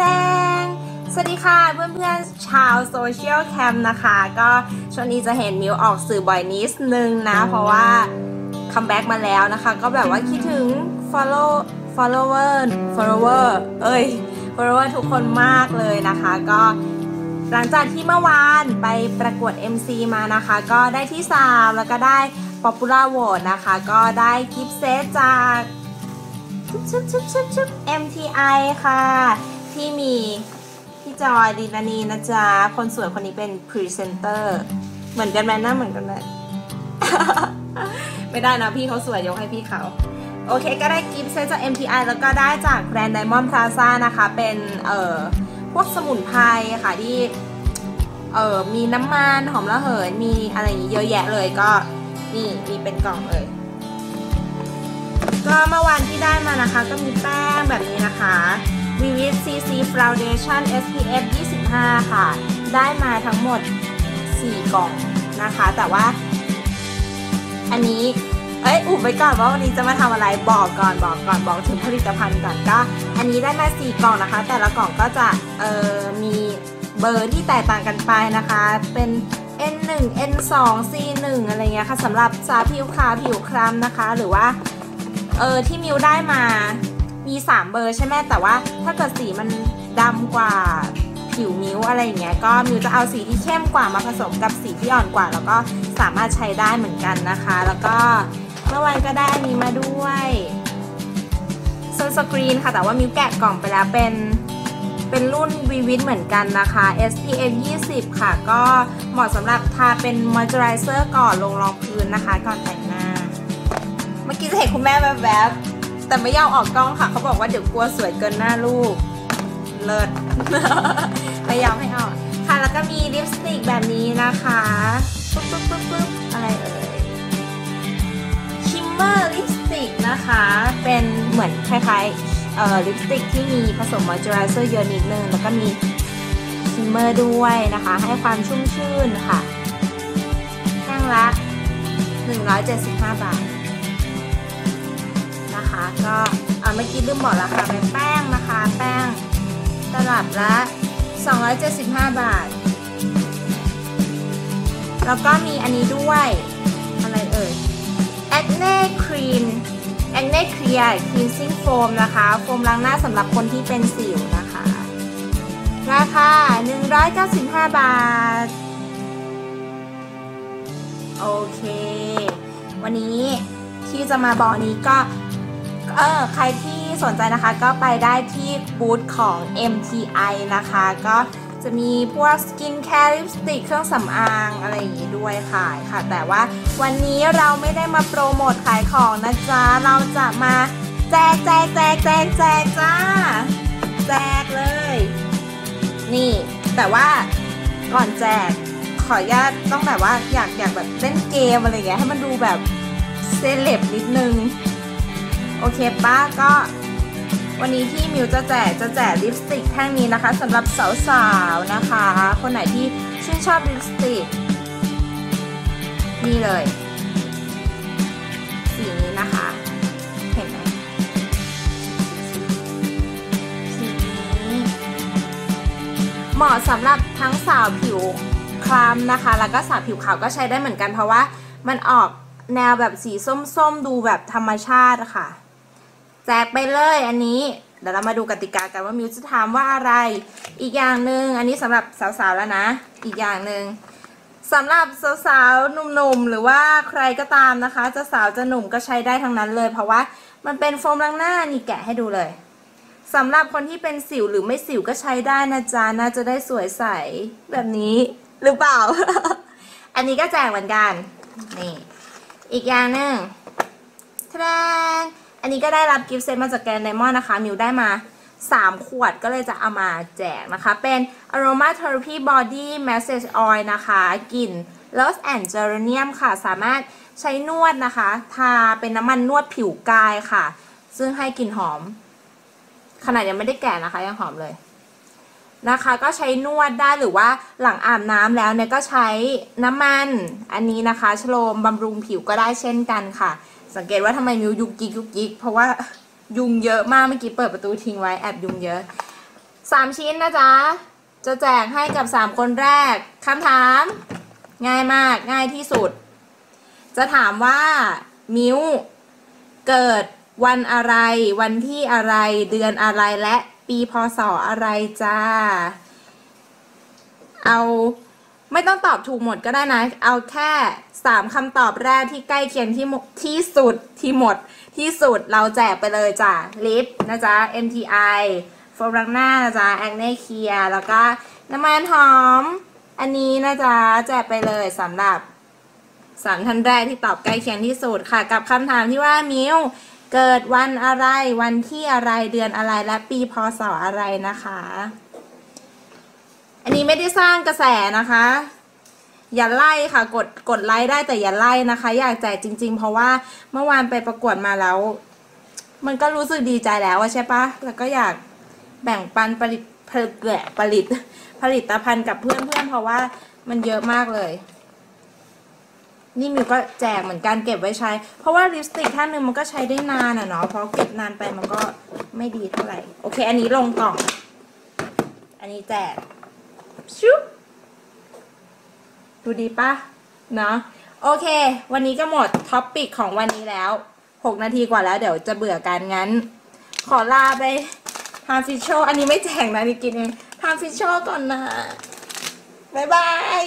แดงสวัสดีค่ะเพื่อนๆชาวโซเชียลแคมนะคะ ก็ช่วงนี้จะเห็นมิวออกสื่อบ่อยนิดนึงนะ เพราะว่าคัมแบ็กมาแล้วนะคะ ก็แบบว่าคิดถึง follow follower follower เอ้ย follower ทุกคนมากเลยนะคะ ก็หลังจากที่เมื่อวานไปประกวด MC มานะคะ ก็ได้ที่ 3 แล้วก็ได้ Popular Vote นะคะ ก็ได้กิฟต์เซตจากชุบชุบชุบชุบชุบ MTI ค่ะ ที่มีพี่จอยดีนานีนะจ๊ะ คนสวยคนนี้เป็นพรีเซนเตอร์ เหมือนกันไหมหน้าเหมือนกันเลยไม่ได้นะพี่เขาสวยยกให้พี่เขาโอเคก็ได้กิฟต์เซตจาก MTI แล้วก็ได้จากแบรนด์ Diamond Plaza นะคะ เป็นเอ่อพวกสมุนไพรค่ะที่เอ่อมีน้ำมันหอมระเหยมีอะไรอย่างงี้เยอะแยะเลยก็นี่มีเป็นกล่องเลย ก็เมื่อวานที่ได้มานะคะ ก็มีแป้งแบบนี้นะคะ Foundation SPF 25 ค่ะ ได้มาทั้งหมด 4 กล่องนะคะ แต่ว่า อันนี้ เอ้ยอุบไว้ก่อนว่าวันนี้จะมาทำอะไรบอกก่อนบอกก่อนบอกถึงผลิตภัณฑ์ก่อนก็อันนี้ได้มา 4 กล่องนะคะ แต่ละกล่องก็จะเอ่อมีเบอร์ที่แตกต่างกันไปนะคะ เป็น N1 N2 C1 อะไรเงี้ยค่ะสำหรับสาวผิวขาวผิวคล้ำนะคะ หรือว่าเออที่มิวได้มามี 3 เบอร์ใช่ไหมแต่ว่าถ้าเกิดสีมัน ดำกว่าผิวมิวอะไรอย่างเงี้ยก็มิวจะเอาสีที่เข้มกว่ามาผสมกับสีที่อ่อนกว่า แล้วก็สามารถใช้ได้เหมือนกันนะคะ แล้วก็เมื่อวันก็ได้อันนี้มาด้วยซันสกรีนค่ะแต่ว่ามิวแกะกล่องไปแล้วเป็นเป็นรุ่นวีวิ t เหมือนกันนะคะ SPF 20 ค่ะ ก็เหมาะสำหรับทาเป็นมอยเจอไรเซอร์ก่อนลงรองพื้นนะคะ ก่อนแต่งหน้า เมื่อกี้จะเห็นคุณแม่แวบๆแต่ไม่ยอมออกกล้องค่ะ เขาบอกว่าเดี๋ยวกลัวสวยเกินหน้าลูก เลิศไม่ยอมให้ออกค่ะแล้วก็มีลิปสติกแบบนี้นะคะปึ๊บปึ๊บปึ๊บปึ๊บอะไรเอ่ยชิมเมอร์ลิปสติกนะคะ เป็นเหมือนคล้ายๆเอ่อลิปสติกที่มีผสมมอยเจอไรเซอร์เยอะนิดนึง แล้วก็มีชิมเมอร์ด้วยนะคะ ให้ความชุ่มชื่นค่ะแท่งละ 175 บาทนะคะ ก็เมื่อกี้ลืมบอกราคาเป็นแป้งนะคะ แป้ง ตลับละ 275 บาท แล้วก็มีอันนี้ด้วย อะไรเอ่ย Acne Cream Acne Clear Cleansing Foam นะคะ โฟมล้างหน้าสำหรับคนที่เป็นสิวนะคะ ราคา 195 บาท โอเค วันนี้ที่จะมาบอกนี้ก็ เออ ใครที่ สนใจนะคะก็ไปได้ที่บูธของ MTI นะคะ ก็จะมีพวกสกินแคร์ลิปสติกเครื่องสำอางอะไรอย่างนี้ด้วยขายค่ะ แต่ว่าวันนี้เราไม่ได้มาโปรโมทขายของนะจ๊ะ เราจะมาแจกแจกแจกแจกแจกจ้า แจกเลย นี่ แต่ว่าก่อนแจกขออนุญาตต้องแบบว่าอยากอยากแบบเล่นเกมอะไรอย่างเงี้ยให้มันดูแบบเซเลบนิดนึง โอเคป้าก็ วันนี้ที่มิวจะแจกจะแจกลิปสติกแท่งนี้นะคะสำหรับสาวๆนะคะ คนไหนที่ชื่นชอบลิปสติกนี่เลย สีนี้นะคะ เห็นไหมสีนี้เหมาะสำหรับทั้งสาวผิวคล้ำนะคะ แล้วก็สาวผิวขาวก็ใช้ได้เหมือนกันเพราะว่ามันออกแนวแบบสีส้มๆ ดูแบบธรรมชาติะค่ะ แจกไปเลยอันนี้ เดี๋ยวเรามาดูกติกากันว่ามิวจะถามว่าอะไร อีกอย่างหนึ่งอันนี้สำหรับสาวๆแล้วนะ อีกอย่างหนึ่งสำหรับสาวๆหนุ่มๆหรือว่าใครก็ตามนะคะ จะสาวจะหนุ่มก็ใช้ได้ทั้งนั้นเลย เพราะว่ามันเป็นโฟมล้างหน้านี่แกะให้ดูเลยสำหรับคนที่เป็นสิวหรือไม่สิวก็ใช้ได้นะจ๊ะน่าจะได้สวยใสแบบนี้หรือเปล่า อันนี้ก็แจกเหมือนกัน นี่ อีกอย่างหนึ่งทแดง อันนี้ก็ได้รับกิฟต์เซตมาจากแกรนด์ไดมอนด์นะคะมิวได้มา 3 ขวดก็เลยจะเอามาแจกนะคะ เป็น Aroma Therapy Body Massage Oil นะคะกลิ่น Rose and Geranium ค่ะ สามารถใช้นวดนะคะ ทาเป็นน้ำมันนวดผิวกายค่ะ ซึ่งให้กลิ่นหอม ขนาดยังไม่ได้แกะนะคะ ยังหอมเลยนะคะ ก็ใช้นวดได้หรือว่าหลังอาบน้ำแล้วเนี่ยก็ใช้น้ำมันอันนี้นะคะชโลมบำรุงผิวก็ได้เช่นกันค่ะ สังเกตว่าทำไมมิวยุกยิกยุกยิกเพราะว่ายุงเยอะมากเมื่อกี้เปิดประตูทิ้งไว้แอบยุงเยอะสามชิ้นนะจ๊ะ จะแจกให้กับสามคนแรกคำถาม ง่ายมากง่ายที่สุด จะถามว่า มิวเกิดวันอะไร วันที่อะไรเดือนอะไรและปีพศอะไรจ้า เอา ไม่ต้องตอบถูกหมดก็ได้นะ เอาแค่สามคำตอบแรกที่ใกล้เคียงที่ที่สุดที่หมด ที่สุดเราแจกไปเลยจ้ะลิปนะจ๊ะ MTI โฟรังหน้านะจ๊ะแอคเน่เคียแล้วก็น้ำมันหอม อันนี้นะจ๊ะแจกไปเลยสำหรับสามท่านแรกที่ตอบใกล้เคียงที่สุดค่ะ กับคำถามที่ว่ามิวเกิดวันอะไรวันที่อะไรเดือนอะไรและปีพศอะไรนะคะ อันนี้ไม่ได้สร้างกระแสนะคะ อย่าไล่ค่ะ กดกดไลค์ได้แต่อย่าไล่นะคะ อยากแจกจริง ๆ เพราะว่าเมื่อวานไปประกวดมาแล้ว มันก็รู้สึกดีใจแล้วใช่ปะแล้วก็อยากแบ่งปันผลิตผลิตแหลผลิตผลิตภัณฑ์กับเพื่อนๆเพราะว่ามันเยอะมากเลย นี่มิวก็แจกเหมือนกันเก็บไว้ใช้ เพราะว่าลิปสติกท่านหนึ่งมันก็ใช้ได้นานอะเนาะเพราะเก็บนานไปมันก็ไม่ดีเท่าไหร่ โอเค อันนี้ลงกล่อง อันนี้แจก ชุบดูดีปะเนาะโอเค วันนี้ก็หมดท็อปปิกของวันนี้แล้ว 6 นาทีกว่าแล้วเดี๋ยวจะเบื่อกันงั้น ขอลาไปทานฟิชโชอันนี้ไม่แจกนะนี่กินเองทานฟิชโชก่อนนะ บ๊ายบาย